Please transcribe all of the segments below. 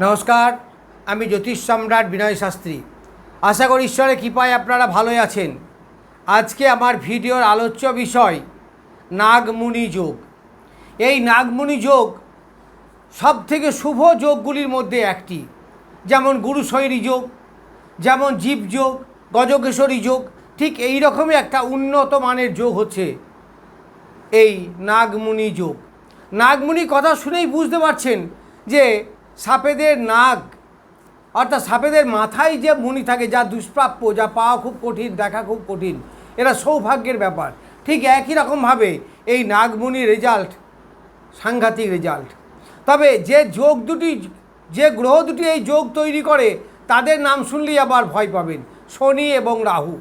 নমস্কার, আমি জ্যোতিষ সম্রাট বিনয় শাস্ত্রী। আশা করি ঈশ্বরের কৃপায় আপনারা ভালোই আছেন। আজকে আমার ভিডিওর আলোচ্য বিষয়, নাগমুনি যোগ। এই নাগমুনি যোগ সব থেকে শুভ যোগগুলির মধ্যে একটি। যেমন গুরুশৈরী যোগ, যেমন জীব যোগ, গজকেশরী যোগ, ঠিক এই রকমই একটা উন্নত মানের যোগ হচ্ছে এই নাগমুনি যোগ। নাগমুনি কথা শুনেই বুঝতে পারছেন যে সাপেদের নাগ অর্থাৎ সাপেদের মাথায় যে মুনি থাকে, যা দুষ্প্রাপ্য, যা পাওয়া খুব কঠিন, দেখা খুব কঠিন, এরা সৌভাগ্যের ব্যাপার। ঠিক একই রকমভাবে এই নাগমুনির রেজাল্ট, সাংঘাতিক রেজাল্ট। তবে যে যোগ দুটি, যে গ্রহ দুটি এই যোগ তৈরি করে, তাদের নাম শুনলেই আবার ভয় পাবেন, শনি এবং রাহু।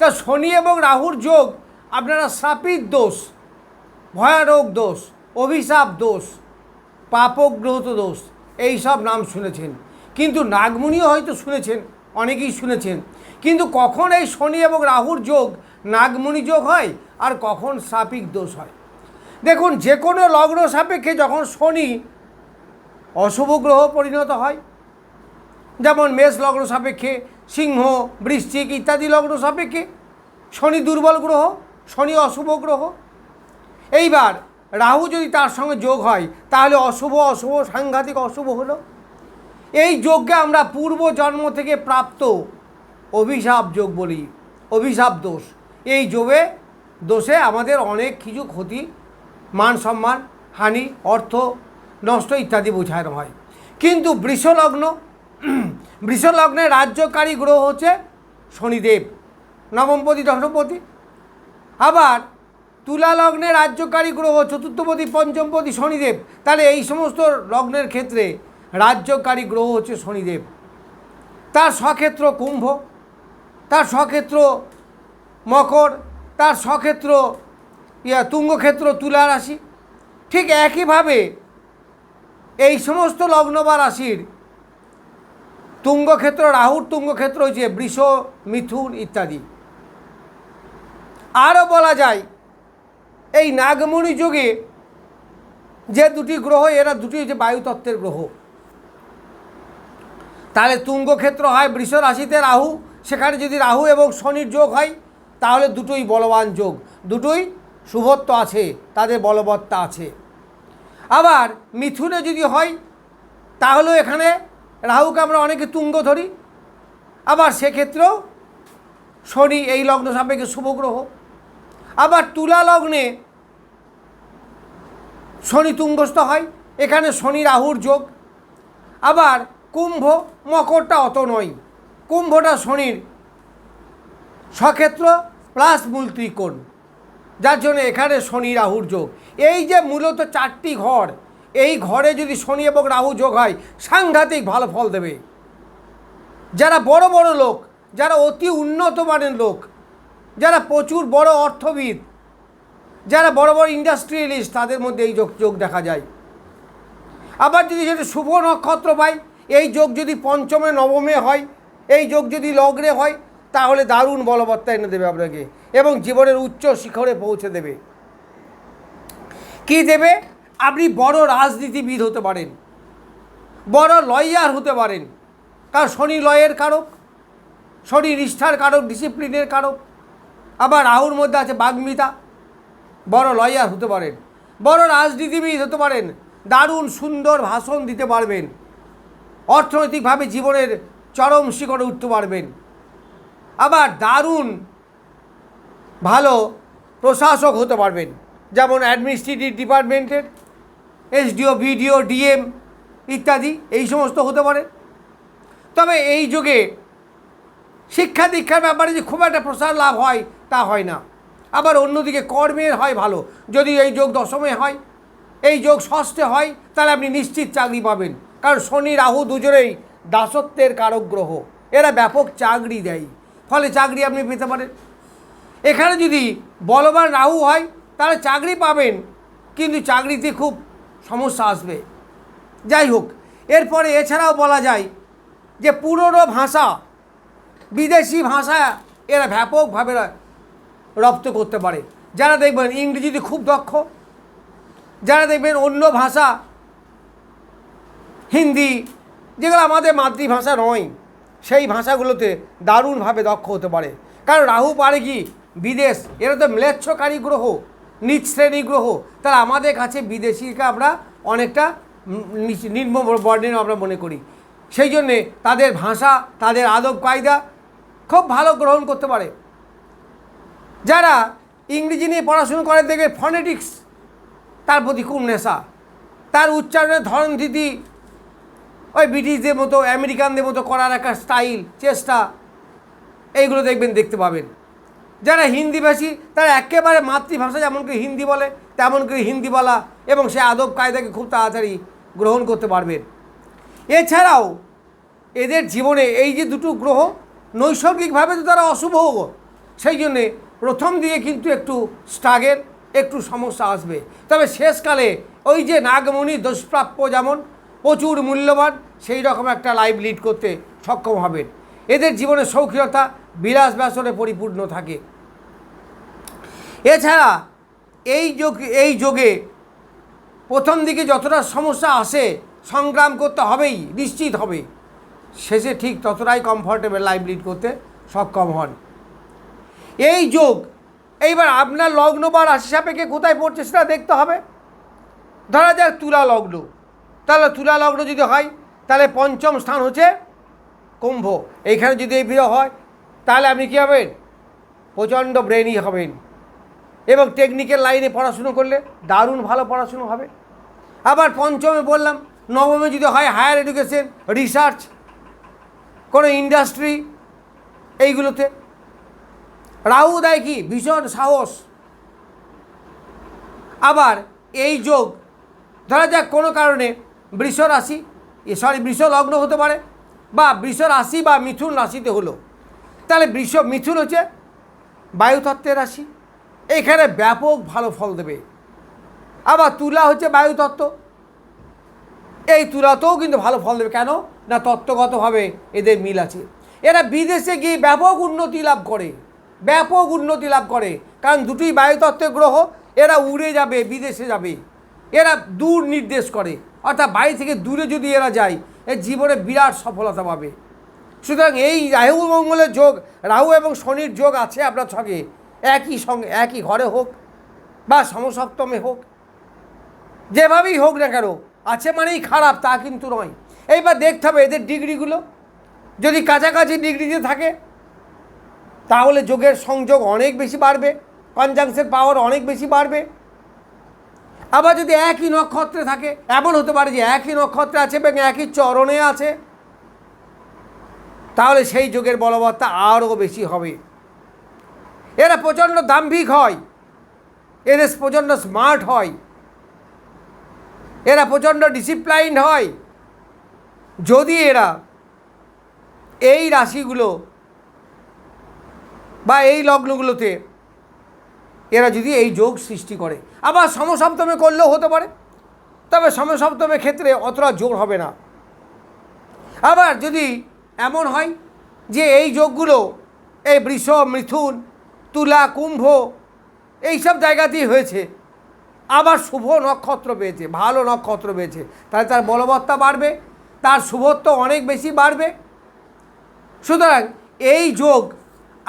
তা শনি এবং রাহুর যোগ, আপনারা শ্রাপিত দোষ ভয়ারোগ দোষ, অভিশাপ দোষ, পাপগ্রহত দোষ এই সব নাম শুনেছেন। কিন্তু নাগমুনিও হয়তো শুনেছেন, অনেকেই শুনেছেন। কিন্তু কখন এই শনি এবং রাহুর যোগ, নাগমণি যোগ হয় আর কখন সাপিক দোষ হয়? দেখুন, যে কোনো লগ্ন সাপেক্ষে যখন শনি অশুভ গ্রহ পরিণত হয়, যেমন মেষ লগ্ন সাপেক্ষে, সিংহ, বৃশ্চিক ইত্যাদি লগ্ন সাপেক্ষে, শনি দুর্বল গ্রহ, শনি অশুভ গ্রহ। এইবার রাহু যদি তার সঙ্গে যোগ হয়, তাহলে অশুভ অশুভ, সাংঘাতিক অশুভ হলো। এই যোগকে আমরা পূর্ব জন্ম থেকে প্রাপ্ত অভিশাপ যোগ বলি, অভিশাপ দোষ। এই যোগে, দোষে আমাদের অনেক কিছু ক্ষতি, মান সম্মান, হানি, অর্থ, নষ্ট ইত্যাদি বোঝানো হয়। কিন্তু বৃষলগ্ন বৃষলগ্নের রাজ্যকারী গ্রহ হচ্ছে শনিদেব, নবমপতি, দশমপতি। আবার তুলা লগ্নে রাজ্যকারী গ্রহ, চতুর্থপতি, পঞ্চমপতি, শনিদেব। তাহলে এই সমস্ত লগ্নের ক্ষেত্রে রাজ্যকারী গ্রহ হচ্ছে শনিদেব। তার স্বক্ষেত্র কুম্ভ, তার স্বক্ষেত্র মকর, তার স্বক্ষেত্র ইয়া তুঙ্গক্ষেত্র তুলা রাশি। ঠিক একইভাবে এই সমস্ত লগ্ন বা রাশির তুঙ্গক্ষেত্র, রাহুর তুঙ্গক্ষেত্র হচ্ছে বৃষ, মিথুন ইত্যাদি। আরও বলা যায় এই নাগমণি যুগে যে দুটি গ্রহ, এরা দুটি হচ্ছে বায়ুতত্ত্বের গ্রহ। তাহলে তুঙ্গক্ষেত্র হয় বৃষ রাশিতে রাহু, সেখানে যদি রাহু এবং শনির যোগ হয়, তাহলে দুটোই বলবান যোগ। দুটোই শুভত্ব আছে, তাদের বলবত্তা আছে। আবার মিথুনে যদি হয়, তাহলেও এখানে রাহুকে আমরা অনেকে তুঙ্গ ধরি। আবার সেক্ষেত্রেও শনি এই লগ্ন সাপেক্ষে শুভ গ্রহ। আবার তুলা লগ্নে শনি তুঙ্গস্থ হয়, এখানে শনি রাহুর যোগ। আবার কুম্ভ মকরটা অত নয়। কুম্ভটা শনির সক্ষেত্র প্লাস মূল ত্রিকোণ। যার জন্য এখানে শনি রাহুর যোগ। এই যে মূলত চারটি ঘর, এই ঘরে যদি শনি এবং রাহু যোগ হয়, সাংঘাতিক ভালো ফল দেবে। যারা বড় বড় লোক, যারা অতি উন্নত মানের লোক যারা প্রচুর বড় অর্থবিদ, যারা বড় বড় ইন্ডাস্ট্রিয়ালিস্ট তাদের মধ্যে এই যোগ যোগ দেখা যায়। আবার যদি সেটা শুভ নক্ষত্র পাই, এই যোগ যদি পঞ্চমে, নবমে হয়, এই যোগ যদি লগ্নে হয়, তাহলে দারুণ বলবত্তা এনে দেবে আপনাকে এবং জীবনের উচ্চ শিখরে পৌঁছে দেবে। কি দেবে? আপনি বড় রাজনীতিবিদ হতে পারেন, বড় লয়ার হতে পারেন। কারণ শনি লয়ের কারক, শনি নিষ্ঠার কারক ডিসিপ্লিনের কারক আবার রাহুর মধ্যে আছে বাগ্মিতা। বড় লয়ার হতে পারেন। বড় রাজনীতিবিদ হতে পারেন। দারুণ সুন্দর ভাষণ দিতে পারবেন। অর্থনৈতিকভাবে জীবনের চরম শিখরে উঠতে পারবেন। আবার দারুণ ভালো প্রশাসক হতে পারবেন। যেমন অ্যাডমিনিস্ট্রেটিভ ডিপার্টমেন্টের, এসডিও বিডিও ডিএম ইত্যাদি, এই সমস্ত হতে পারে। তবে এই যুগে শিক্ষা দীক্ষার ব্যাপারে যে খুব একটা প্রসার লাভ হয় তা হয় না। আবার অন্যদিকে কর্মের হয় ভালো। যদি এই যোগ দশমে হয়, এই যোগ ষষ্ঠে হয়, তাহলে আপনি নিশ্চিত চাকরি পাবেন। কারণ শনি, রাহু দুজনেই দাসত্বের কারক গ্রহ। এরা ব্যাপক চাকরি দেয়। ফলে চাকরি আপনি পেতে পারেন। এখানে যদি বলবান রাহু হয়, তাহলে চাকরি পাবেন, কিন্তু চাকরিতে খুব সমস্যা আসবে। যাই হোক, এরপরে এছাড়াও বলা যায় যে পুরনো ভাষা, বিদেশি ভাষা এরা ব্যাপকভাবে রপ্ত করতে পারে। যারা দেখবেন ইংরেজিতে খুব দক্ষ, যারা দেখবেন অন্য ভাষা, হিন্দি, যেগুলো আমাদের মাতৃভাষা নয়, সেই ভাষাগুলোতে দারুণভাবে দক্ষ হতে পারে। কারণ রাহু পারে কি? বিদেশ। এরা তো ম্লেচ্ছকারী গ্রহ, নিচ শ্রেণি গ্রহ। তাহলে আমাদের কাছে বিদেশিকে আমরা অনেকটা নিম্ন বর্ণের আমরা মনে করি। সেই জন্যে তাদের ভাষা, তাদের আদব কায়দা খুব ভালো গ্রহণ করতে পারে। যারা ইংরেজি নিয়ে পড়াশুনো করে দেখবে ফনেটিক্স তার প্রতি খুব নেশা। তার উচ্চারণের ধরন দিদি ওই ব্রিটিশদের মতো, আমেরিকানদের মতো করার একটা স্টাইল চেষ্টা, এইগুলো দেখবেন, দেখতে পাবেন। যারা হিন্দিভাষী তারা একেবারে মাতৃভাষা যেমন করে হিন্দি বলে তেমন করে হিন্দি বলা এবং সে আদব কায়দাকে খুব তাড়াতাড়ি গ্রহণ করতে পারবেন এছাড়াও, এদের জীবনে এই যে দুটো গ্রহ, নৈসর্গিকভাবে তো তারা অশুভ সেই জন্যে প্রথম দিকে কিন্তু একটু স্ট্রাগেল একটু সমস্যা আসবে। তবে শেষকালে ওই যে নাগমণি দুষ্প্রাপ্য যেমন, প্রচুর মূল্যবান, সেই রকম একটা লাইফ লিড করতে সক্ষম হবেন। এদের জীবনে সৌখিকতা বিলাস ব্যাসনে পরিপূর্ণ থাকে। এছাড়া এই যোগ, এই যোগে প্রথম দিকে যতটা সমস্যা আসে, সংগ্রাম করতে হবেই, নিশ্চিত হবে। শেষে ঠিক ততটাই কমফর্টেবল লাইফ লিড করতে সক্ষম হন। এই যোগ, এইবার আপনার লগ্ন বা রাশি সাপেক্ষে কোথায় পড়ছে সেটা দেখতে হবে। ধরা যাক তুলা লগ্ন। তাহলে তুলা লগ্ন যদি হয়, তাহলে পঞ্চম স্থান হচ্ছে কুম্ভ। এইখানে যদি এই বিয়ে হয়, তাহলে আপনি কী হবেন? প্রচণ্ড ব্রেনই হবেন। এবং টেকনিক্যাল লাইনে পড়াশুনো করলে দারুণ ভালো পড়াশুনো হবে। আবার পঞ্চমে বললাম, নবমে যদি হয় হায়ার এডুকেশন রিসার্চ কোনো ইন্ডাস্ট্রি এইগুলোতে রাহু দেয় কি? ভীষণ সাহস। আবার এই যোগ, ধরা যাক কোনো কারণে বৃষ রাশি সরি বৃষ লগ্ন হতে পারে বা বৃষ রাশি বা মিথুন রাশিতে হলো। তাহলে বৃষ মিথুন হচ্ছে বায়ুতত্ত্বের রাশি। এখানে ব্যাপক ভালো ফল দেবে। আবার তুলা হচ্ছে বায়ুতত্ত্ব। এই তুলাতেও কিন্তু ভালো ফল দেবে। কেন? না তত্ত্বগতভাবে এদের মিল আছে। এরা বিদেশে গিয়ে ব্যাপক উন্নতি লাভ করে। ব্যাপক উন্নতি লাভ করে। কারণ দুটোই বায়ুতত্ত্বের গ্রহ, এরা উড়ে যাবে, বিদেশে যাবে। এরা দূর নির্দেশ করে। অর্থাৎ বাড়ি থেকে দূরে যদি এরা যায়, এর জীবনে বিরাট সফলতা পাবে। সুতরাং এই রাহু মঙ্গলের যোগ, রাহু এবং শনির যোগ আছে আপনার ছকে একই সঙ্গে, একই ঘরে হোক বা সমসপ্তমে হোক। যেভাবেই হোক না কেন, আছে মানেই খারাপ, তা কিন্তু নয়। এইবার দেখতে হবে এদের ডিগ্রিগুলো। যদি কাছাকাছি ডিগ্রিতে থাকে তাহলে যোগের সংযোগ অনেক বেশি বাড়বে কনজাংশন পাওয়ার অনেক বেশি বাড়বে। আবার যদি একই নক্ষত্রে থাকে, এমন হতে পারে যে একই নক্ষত্রে আছে এবং একই চরণে আছে, তাহলে সেই যোগের বলবত্তা আরও বেশি হবে। এরা প্রচণ্ড দাম্ভিক হয়, এদের প্রচণ্ড স্মার্ট হয়, এরা প্রচণ্ড ডিসিপ্লাইন্ড হয়। যদি এরা এই রাশিগুলো বা এই লগ্নগুলোতে এরা যদি এই যোগ সৃষ্টি করে। আবার সমসপ্তমে করলেও হতে পারে। তবে সমসপ্তমের ক্ষেত্রে অতটা জোর হবে না। আবার যদি এমন হয় যে এই যোগগুলো এই বৃষ, মিথুন, তুলা, কুম্ভ এইসব জায়গাতেই হয়েছে। আবার শুভ নক্ষত্র পেয়েছে, ভালো নক্ষত্র পেয়েছে। তাহলে তার বলবত্তা বাড়বে, তার শুভত্ব অনেক বেশি বাড়বে। সুতরাং এই যোগ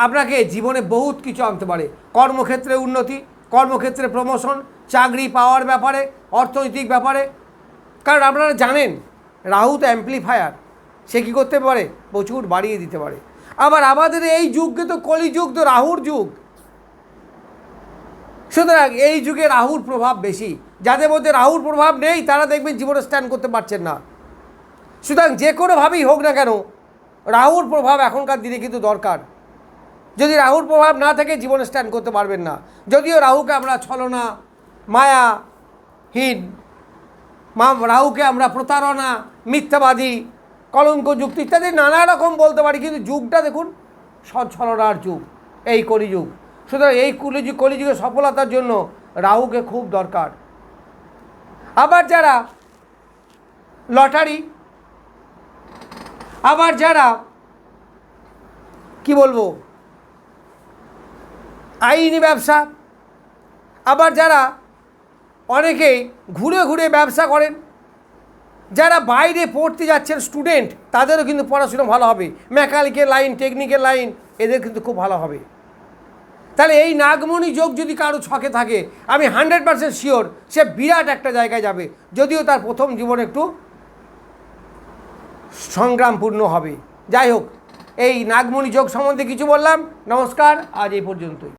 আপনাকে জীবনে বহুত কিছু আনতে পারে। কর্মক্ষেত্রে উন্নতি, কর্মক্ষেত্রে প্রমোশন চাকরি পাওয়ার ব্যাপারে, অর্থনৈতিক ব্যাপারে। কারণ আপনারা জানেন রাহু তো অ্যাম্পলিফায়ার সে কী করতে পারে? প্রচুর বাড়িয়ে দিতে পারে। আবার আমাদের এই যুগকে তো কলিযুগ, তো রাহুর যুগ। সুতরাং এই যুগে রাহুর প্রভাব বেশি। যাদের মধ্যে রাহুর প্রভাব নেই, তারা দেখবেন জীবনে স্ট্যান্ড করতে পারছেন না। সুতরাং যে কোনোভাবেই হোক না কেন, রাহুর প্রভাব এখনকার দিনে কিন্তু দরকার। যদি রাহুর প্রভাব না থাকে, জীবনে স্ট্যান্ড করতে পারবেন না। যদিও রাহুকে আমরা ছলনা মায়াহীন মা, রাহুকে আমরা প্রতারণা, মিথ্যাবাদী, কলঙ্ক যুক্তি ইত্যাদি নানা রকম বলতে পারি, কিন্তু যুগটা দেখুন সচ্ছলনার যুগ, এই কলিযুগ সুতরাং এই কলিযুগ কলিযুগের সফলতার জন্য রাহুকে খুব দরকার। আবার যারা লটারি, আবার যারা, কি বলব আইনি ব্যবসা। আবার যারা অনেকেই ঘুরে ঘুরে ব্যবসা করেন, যারা বাইরে পড়তে যাচ্ছেন স্টুডেন্ট তাদেরও কিন্তু পড়াশুনো ভালো হবে। মেকানিক্যাল লাইন টেকনিক্যাল লাইন এদের কিন্তু খুব ভালো হবে। তাহলে এই নাগমণি যোগ যদি কারও ছকে থাকে, আমি হান্ড্রেড পার্সেন্ট শিওর সে বিরাট একটা জায়গায় যাবে, যদিও তার প্রথম জীবন একটু সংগ্রামপূর্ণ হবে। যাই হোক, এই নাগমণি যোগ সম্বন্ধে কিছু বললাম। নমস্কার, আজ এই পর্যন্তই।